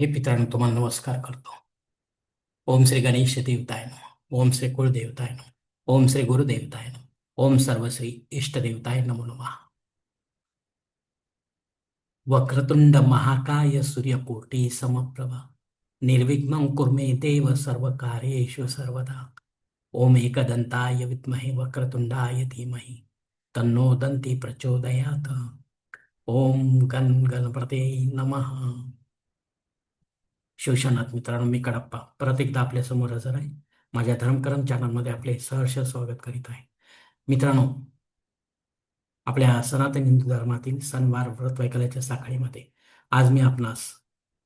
हे पितरांनो तुम्हाला नमस्कार करतो ओम श्री गणेश देवताय नमः ओम श्री कुलदेवताय नमः ओम श्री गुरुदेवताय नमः ओम सर्वश्री इष्टदेवताय नमो नमः वक्रतुंड महाकाय सूर्यकोटी समप्रभा निर्विघ्न कुर्मे देव सर्व कार्येषु सर्वदा ओम एकदंताय विद्महे वक्रतुंडाय धीमहि तन्नो दंती प्रचोदयात ओम गण गणपते नमः शिवशनाथ मित्रांनो मी कडप्पा. परत एकदा आपल्यासमोर हजर आहे. माझ्या धर्मकरम चॅनलमध्ये आपले सहर्ष स्वागत करीत आहे. मित्रांनो आपल्या सनातन हिंदू धर्मातील सणवार व्रत वैकल्याच्या साखळीमध्ये आज मी आपणास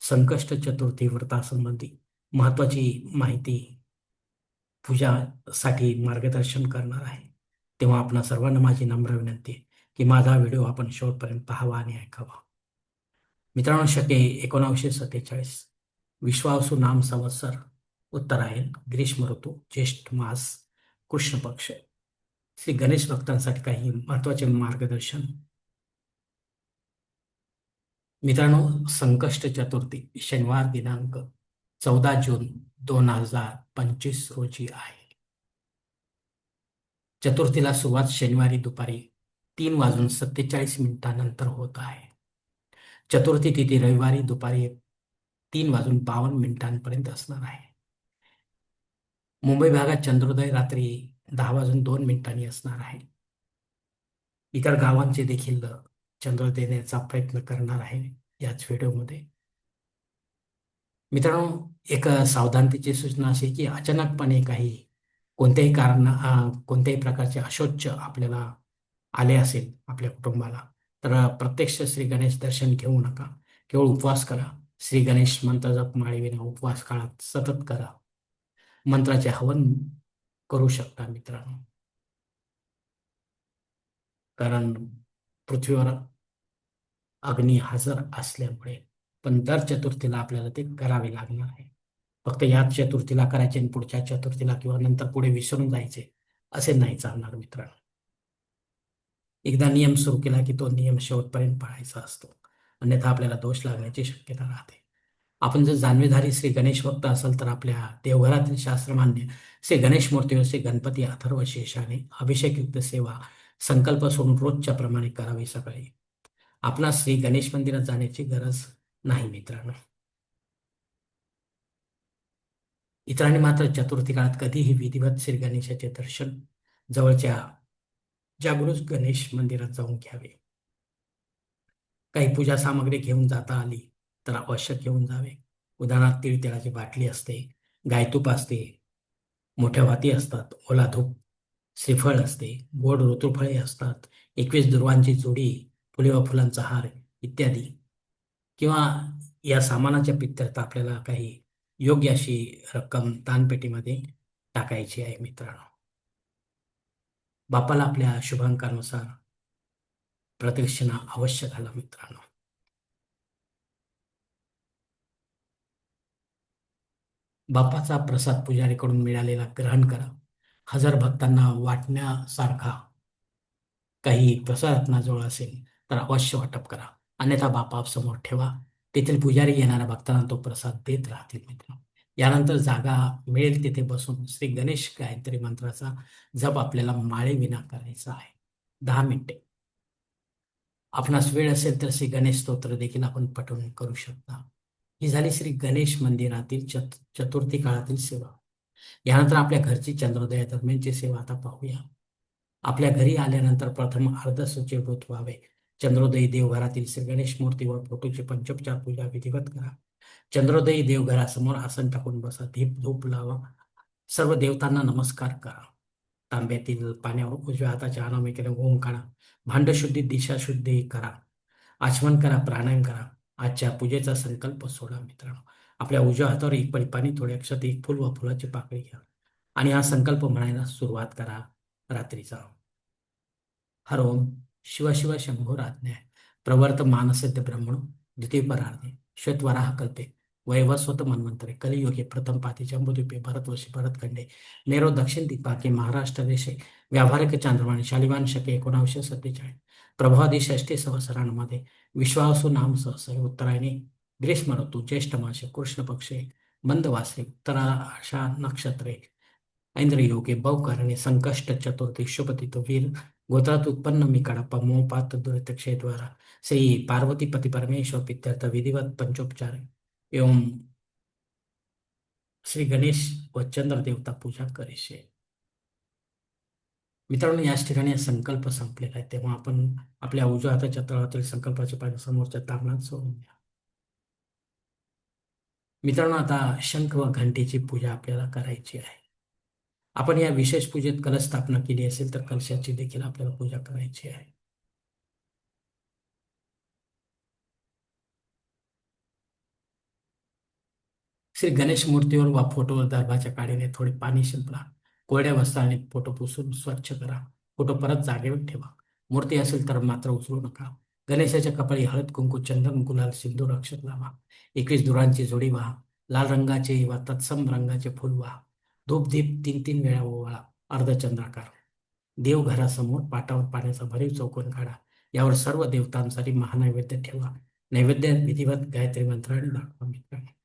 संकष्ट चतुर्थी व्रतासंबंधी महत्वाची माहिती पूजासाठी मार्गदर्शन करणार आहे. तेव्हा आपणा सर्वांना माझी नम्र विनंती आहे की माझा व्हिडिओ आपण शेवटपर्यंत पाहावा आणि ऐकावा. मित्रांनो शके एकोणावीसशे सत्तेचाळीस विश्वावसू नाम संवत्सर उत्तरायण ग्रीष्म ऋतू ज्येष्ठ मास कृष्ण पक्ष. श्री गणेश भक्तांसाठी काही महत्त्वाचे मार्गदर्शन. मित्रांनो संकष्ट चतुर्थी शनिवार दिनांक चौदा जून दोन हजार पंचवीस रोजी आहे. चतुर्थीला सुरुवात शनिवारी दुपारी तीन वाजून सत्तेचाळीस मिनिटांनंतर होत आहे. चतुर्थी तिथी रविवारी दुपारी तीन वाजून बावन्न मिनिटांपर्यंत असणार आहे. मुंबई भागात चंद्रोदय रात्री दहा वाजून दोन मिनिटांनी असणार आहे. इतर गावांचे देखील चंद्र देण्याचा प्रयत्न करणार आहे याच व्हिडिओमध्ये. मित्रांनो एक सावधानतेची सूचना अशी की अचानकपणे काही कोणत्याही कारण कोणत्याही प्रकारचे अशोच आपल्याला आले असेल आपल्या कुटुंबाला तर प्रत्यक्ष श्री गणेश दर्शन घेऊ नका. केवळ उपवास करा. श्री गणेश मंत्र जप माळीविना उपवास काळात सतत करा. मंत्राचे हवन करू शकता मित्रांनो. कारण पृथ्वीवर अग्नी हजर असल्यामुळे पण दर चतुर्थीला आपल्याला ते करावे लागणार आहे. फक्त याच चतुर्थीला करायचे आणि पुढच्या चतुर्थीला किंवा नंतर पुढे विसरून जायचे असे नाही चालणार मित्रांनो. एकदा नियम सुरू केला की तो नियम शेवटपर्यंत पाळायचा असतो. अन्यथा आपल्याला दोष लागण्याची शक्यता राहते. आपण जर जाणवेधारी श्री गणेश भक्त असाल तर आपल्या देवघरातील शास्त्रमान्य श्री गणेश मूर्तीवर श्री गणपती अथर्व शेषाने अभिषेकयुक्त सेवा संकल्प सोडून रोजच्या प्रमाणे करावी सकाळी. आपला श्री गणेश मंदिरात जाण्याची गरज नाही मित्रांनो. इतरांनी मात्र चतुर्थी काळात कधीही विधिवत श्री गणेशाचे दर्शन जवळच्या जागृत गणेश मंदिरात जाऊन घ्यावे. काही पूजा सामग्री घेऊन जाता आली तर आवश्यक घेऊन जावे. उदाहरणार्थ तीळ तेलाची बाटली असते गायतूप असते मोठ्या वाती असतात ओला धूप श्रीफळ असते गोड ऋतुफळे असतात एकवीस दुर्वांची जोडी फुले व फुलांचा हार इत्यादी. किंवा या सामानाच्या पित्यर्थ आपल्याला काही योग्य अशी रक्कम दानपेटीमध्ये टाकायची आहे मित्रांनो. बापाला आपल्या शुभांकानुसार प्रदक्षिणा अवश्य घाला मित्रांनो. बापाचा प्रसाद पुजारीकडून मिळालेला ग्रहण करा. हजार भक्तांना वाटण्यासारखा काही प्रसाद जवळ असेल तर अवश्य वाटप करा. अन्यथा बापा समोर ठेवा. तेथील पुजारी येणाऱ्या भक्तांना तो प्रसाद देत राहतील मित्र यानंतर जागा मिळेल तिथे बसून श्री गणेश गायत्री मंत्राचा जप आपल्याला माळे विना करायचा आहे. दहा मिनिटे. आपणास वेळ असेल तर श्री गणेश स्तोत्र देखील आपण पठवून करू शकता. ही झाली श्री गणेश मंदिरातील चत चतुर्थी काळातील सेवा. यानंतर आपल्या घरची चंद्रोदया दरम्यानची सेवा आता पाहूया. आपल्या घरी आल्यानंतर प्रथम अर्ध शुचिभूत व्हावे. चंद्रोदयी देवघरातील श्री गणेश मूर्तीवर फोटोची पंचोपचार पूजा विधिवत करा. चंद्रोदयी देवघरासमोर आसन टाकून बसा. धीप धूप लावा. सर्व देवतांना नमस्कार करा. तांब्यातील पाण्यावर उजव्या हाताच्या अनामे केले ओम काढा भांडशुद्धी दिशाशुद्धी करा. आचमन करा प्राणायाम करा. आजच्या पूजेचा संकल्प सोडा मित्रांनो. आपल्या उजव्या हातावर एक पळी पाणी थोडे अक्षत एक फुल व फुलाची पाकळी घ्या. आणि हा संकल्प म्हणायला सुरुवात करा रात्रीचा. हर ओम शिव शंभो राज्ञ प्रवर्त मानसद्य ब्रह्मण द्वितीय परार्धे. श्वेतवराह कल्पे. वैवस्वत मन्वंतरे कलियुगे प्रथम पाती जंबुद्वीपे भरतवर्षी भरतखंडे नेरो दक्षिण दिपाके महाराष्ट्र देशे व्यावहारिक चांद्रमाने शालिवान शके एकोणावीसशे सत्तेचाळीस. प्रभादी षष्टी संवत्सरांमध्ये विश्वासू नाम सहसह उत्तरायणी ग्रीष्म ऋतू ज्येष्ठ मासे कृष्ण पक्षे मंदवासे उत्तराशा नक्षत्रे ऐंद्रयोगे बहुकारणे संकष्ट चतुर्थी तो वीर गोत्रात उत्पन्न मी कडप्पा मोपात दुरित क्षेद्वारा श्री पार्वतीपती परमेश्वर पित्यर्थ विधिवत पंचोपचारे एवं श्री गणेश व चंद्र देवता पूजा करीशे मित्रांनो याच ठिकाणी संकल्प संपलेला आहे तेव्हा आपण आपल्या उजव्या हाताच्या तळातील संकल्पाचे पाणी समोरच्या तामणात सोडून द्या मित्रांनो आता शंख व घंटेची पूजा आपल्याला करायची आहे आपण या विशेष पूजेत कलश स्थापना केली असेल तर कलशाची देखील आपल्याला पूजा करायची आहे श्री गणेश मूर्तीवर वा फोटोवर दर्भाच्या काडीने थोडे पाणी शिंपला. कोरड्या वस्त्राने फोटो पुसून स्वच्छ करा. फोटो परत जागेवर ठेवा. मूर्ती असेल तर मात्र उचलू नका. गणेशाच्या कपाळी हळद कुंकू चंदन गुलाल सिंदूर अक्षर लावा. एकवीस धुरांची जोडी व्हा. लाल रंगाचे वा तत्सम रंगाचे फुल व्हा. धूपदीप तीन तीन वेळा ओवाळा. अर्धचंद्राकार देवघरासमोर पाटावर पाण्याचा भरीव चौकोन काढा. यावर सर्व देवतांसाठी महानैवेद्य ठेवा. नैवेद्य विधिवत गायत्री मंत्राने दाखवा मित्रांनो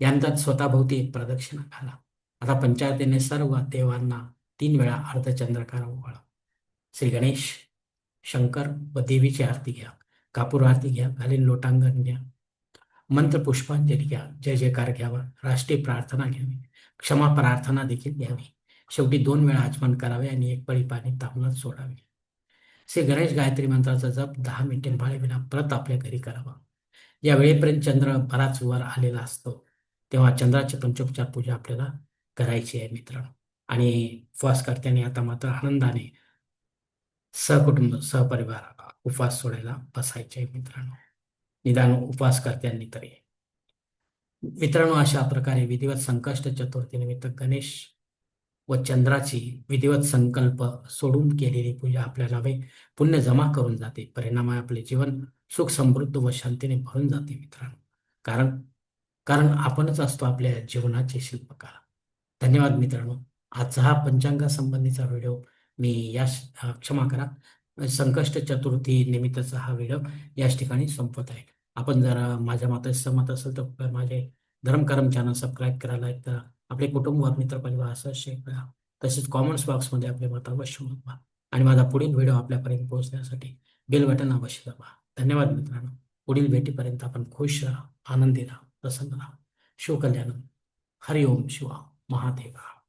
यानंतर स्वतःभोवती एक प्रदक्षिणा घाला. आता पंचायतीने सर्व देवांना तीन वेळा अर्धचंद्रकार ओवाळा. श्री गणेश शंकर व देवीची आरती घ्या. कापूर आरती घ्या घालीन लोटांगण घ्या. मंत्र पुष्पांजली घ्या जय जयकार घ्यावा राष्ट्रीय प्रार्थना घ्यावी क्षमा प्रार्थना देखील घ्यावी. शेवटी दोन वेळा आचमन करावे आणि एक पळी पाणी तापणात सोडावे. श्री गणेश गायत्री मंत्राचा जप दहा मिनिटे बाळेविना परत आपल्या घरी करावा. या वेळेपर्यंत चंद्र बराच वर आलेला असतो. तेव्हा चंद्राची पंचोपचार पूजा आपल्याला करायची आहे मित्रांनो. आणि उपवास करताना आता मात्र आनंदाने सहकुटुंब सहपरिवार उपवास सोडायला बसायचे आहे मित्रांनो. निदान उपवास करत्यांनी तरी. मित्रांनो अशा प्रकारे विधिवत संकष्ट चतुर्थीनिमित्त गणेश व चंद्राची विधिवत संकल्प सोडून केलेली पूजा आपल्याला वे पुण्य जमा करून जाते. परिणामाने आपले जीवन सुख समृद्ध व शांतीने भरून जाते मित्रांनो. कारण कारण आपणच असतो आपल्या जीवनाचे शिल्पकार. धन्यवाद मित्रांनो. आजचा हा पंचांगा संबंधीचा व्हिडिओ मी या क्षमा करा. संकष्ट चतुर्थी निमित्तचा हा व्हिडिओ याच ठिकाणी संपत आहे. आपण जर माझ्या माता सहमत असेल तर माझे धर्मकर्म चॅनल सबस्क्राईब करा लाईक करा आपले कुटुंब मित्र परिवार असं शेअर करा. तसेच कॉमेंट्स बॉक्समध्ये आपले मत अवश्य नोंदवा आणि माझा पुढील व्हिडिओ आपल्यापर्यंत पोहोचण्यासाठी बेल बटन अवश्य दाबा. धन्यवाद मित्रांनो. पुढील भेटीपर्यंत आपण खुश राहा आनंदी राहा. प्रसन्न राहा. शिवकल्याण हरिओम शिवा. महादेवा.